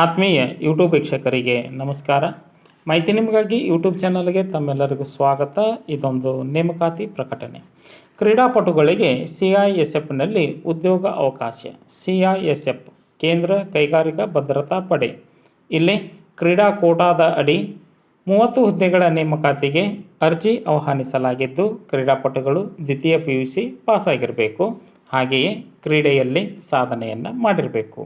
ಆತ್ಮೀಯ ಯೂಟ್ಯೂಬ್ ವೀಕ್ಷಕರಿಗೆ ನಮಸ್ಕಾರ. ಮಾಹಿತಿ ನಿಮಗಾಗಿ ಯೂಟ್ಯೂಬ್ ಚಾನಲ್ಗೆ ತಮ್ಮೆಲ್ಲರಿಗೂ ಸ್ವಾಗತ. ಇದೊಂದು ನೇಮಕಾತಿ ಪ್ರಕಟಣೆ. ಕ್ರೀಡಾಪಟುಗಳಿಗೆ ಸಿ ಐ ಎಸ್ ಎಫ್ನಲ್ಲಿ ಉದ್ಯೋಗ ಅವಕಾಶ. ಸಿ ಐ ಎಸ್ ಎಫ್ ಕೇಂದ್ರ ಕೈಗಾರಿಕಾ ಭದ್ರತಾ ಪಡೆ. ಇಲ್ಲಿ ಕ್ರೀಡಾ ಕೋಟಾದ ಅಡಿ ಮೂವತ್ತು ಹುದ್ದೆಗಳ ನೇಮಕಾತಿಗೆ ಅರ್ಜಿ ಆಹ್ವಾನಿಸಲಾಗಿದ್ದು, ಕ್ರೀಡಾಪಟುಗಳು ದ್ವಿತೀಯ ಪಿ ಯು ಸಿ ಪಾಸಾಗಿರಬೇಕು. ಹಾಗೆಯೇ ಕ್ರೀಡೆಯಲ್ಲಿ ಸಾಧನೆಯನ್ನು ಮಾಡಿರಬೇಕು.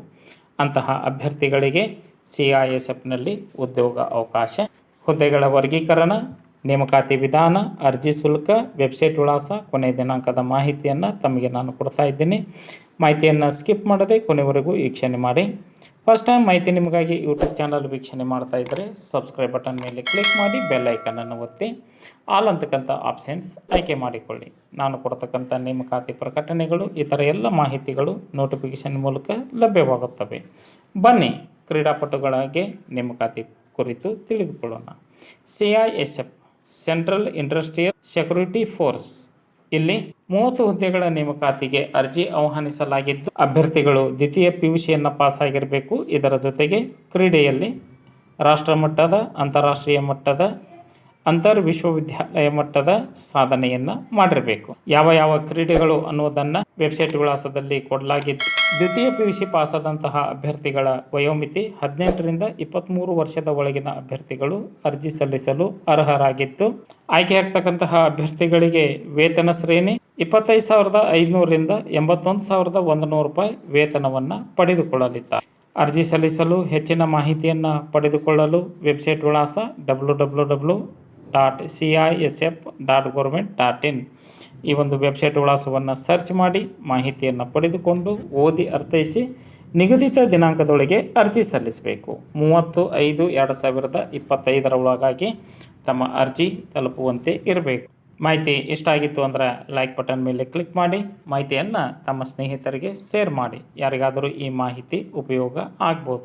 ಅಂತಹ ಅಭ್ಯರ್ಥಿಗಳಿಗೆ ಸಿ ಐ ಎಸ್ ಎಫ್ನಲ್ಲಿ ಉದ್ಯೋಗ ಅವಕಾಶ. ಹುದ್ದೆಗಳ ವರ್ಗೀಕರಣ, ನೇಮಕಾತಿ ವಿಧಾನ, ಅರ್ಜಿ ಶುಲ್ಕ, ವೆಬ್ಸೈಟ್ ವಿಳಾಸ ಕೊನೆಯ ದಿನಾಂಕದ ಮಾಹಿತಿಯನ್ನು ತಮಗೆ ನಾನು ಕೊಡ್ತಾ ಇದ್ದೀನಿ. ಮಾಹಿತಿಯನ್ನು ಸ್ಕಿಪ್ ಮಾಡದೆ ಕೊನೆವರೆಗೂ ವೀಕ್ಷಣೆ ಮಾಡಿ. ಫಸ್ಟ್ ಟೈಮ್ ಮಾಹಿತಿ ನಿಮಗಾಗಿ ಯೂಟ್ಯೂಬ್ ಚಾನಲ್ ವೀಕ್ಷಣೆ ಮಾಡ್ತಾ ಇದ್ದರೆ ಸಬ್ಸ್ಕ್ರೈಬ್ ಬಟನ್ ಮೇಲೆ ಕ್ಲಿಕ್ ಮಾಡಿ ಬೆಲ್ ಐಕನನ್ನು ಒತ್ತಿ ಆಲ್ ಅಂತಕ್ಕಂಥ ಆಪ್ಷನ್ಸ್ ಆಯ್ಕೆ ಮಾಡಿಕೊಳ್ಳಿ. ನಾನು ಕೊಡ್ತಕ್ಕಂಥ ನೇಮಕಾತಿ ಪ್ರಕಟಣೆಗಳು, ಇತರ ಎಲ್ಲ ಮಾಹಿತಿಗಳು ನೋಟಿಫಿಕೇಷನ್ ಮೂಲಕ ಲಭ್ಯವಾಗುತ್ತವೆ. ಬನ್ನಿ ಕ್ರೀಡಾಪಟುಗಳಿಗೆ ನೇಮಕಾತಿ ಕುರಿತು ತಿಳಿದುಕೊಳ್ಳೋಣ. C central industrial security force ಇಲ್ಲಿ ಮೂವತ್ತು ಹುದ್ದೆಗಳ ನೇಮಕಾತಿಗೆ ಅರ್ಜಿ ಆಹ್ವಾನಿಸಲಾಗಿದ್ದು, ಅಭ್ಯರ್ಥಿಗಳು ದ್ವಿತೀಯ ಪಿ ಯು ಸಿಯನ್ನು ಪಾಸಾಗಿರಬೇಕು. ಇದರ ಜೊತೆಗೆ ಕ್ರೀಡೆಯಲ್ಲಿ ರಾಷ್ಟ್ರ ಮಟ್ಟದ ಅಂತಾರಾಷ್ಟ್ರೀಯ ಮಟ್ಟದ ಅಂತರ್ ವಿಶ್ವವಿದ್ಯಾಲಯ ಮಟ್ಟದ ಸಾಧನೆಯನ್ನ ಮಾಡಿರಬೇಕು. ಯಾವ ಯಾವ ಕ್ರೀಡೆಗಳು ಅನ್ನೋದನ್ನು ವೆಬ್ಸೈಟ್ ವಿಳಾಸದಲ್ಲಿ ಕೊಡಲಾಗಿದ್ದು ದ್ವಿತೀಯ ಪಿ ಯು ಸಿ ಪಾಸಾದಂತಹ ಅಭ್ಯರ್ಥಿಗಳ ವಯೋಮಿತಿ ಹದಿನೆಂಟರಿಂದ ಇಪ್ಪತ್ತ್ಮೂರು ವರ್ಷದ ಒಳಗಿನ ಅಭ್ಯರ್ಥಿಗಳು ಅರ್ಜಿ ಸಲ್ಲಿಸಲು ಅರ್ಹರಾಗಿದ್ದು ಆಯ್ಕೆಯಾಗ್ತಕ್ಕಂತಹ ಅಭ್ಯರ್ಥಿಗಳಿಗೆ ವೇತನ ಶ್ರೇಣಿ ಇಪ್ಪತ್ತೈದು ಸಾವಿರದ ಐದುನೂರರಿಂದ ಎಂಬತ್ತೊಂದು ಸಾವಿರದ ಒಂದು ನೂರು ರೂಪಾಯಿ ವೇತನವನ್ನು ಪಡೆದುಕೊಳ್ಳಲಿದ್ದಾರೆ. ಅರ್ಜಿ ಸಲ್ಲಿಸಲು ಹೆಚ್ಚಿನ ಮಾಹಿತಿಯನ್ನು ಪಡೆದುಕೊಳ್ಳಲು ವೆಬ್ಸೈಟ್ ವಿಳಾಸ W W W dot C I S F dot government dot in ಈ ಒಂದು ವೆಬ್ಸೈಟ್ ವಿಳಾಸವನ್ನು ಸರ್ಚ್ ಮಾಡಿ ಮಾಹಿತಿಯನ್ನು ಪಡೆದುಕೊಂಡು ಓದಿ ಅರ್ಥೈಸಿ ನಿಗದಿತ ದಿನಾಂಕದೊಳಗೆ ಅರ್ಜಿ ಸಲ್ಲಿಸಬೇಕು. ಮೂವತ್ತು ಐದು ಎರಡು ಸಾವಿರದ ಇಪ್ಪತ್ತೈದರ ಒಳಗಾಗಿ ತಮ್ಮ ಅರ್ಜಿ ತಲುಪುವಂತೆ ಇರಬೇಕು. ಮಾಹಿತಿ ಇಷ್ಟ ಆಗಿತ್ತು ಅಂದರೆ ಲೈಕ್ ಬಟನ್ ಮೇಲೆ ಕ್ಲಿಕ್ ಮಾಡಿ, ಮಾಹಿತಿಯನ್ನು ತಮ್ಮ ಸ್ನೇಹಿತರಿಗೆ ಶೇರ್ ಮಾಡಿ. ಯಾರಿಗಾದರೂ ಈ ಮಾಹಿತಿ ಉಪಯೋಗ ಆಗ್ಬೋದು.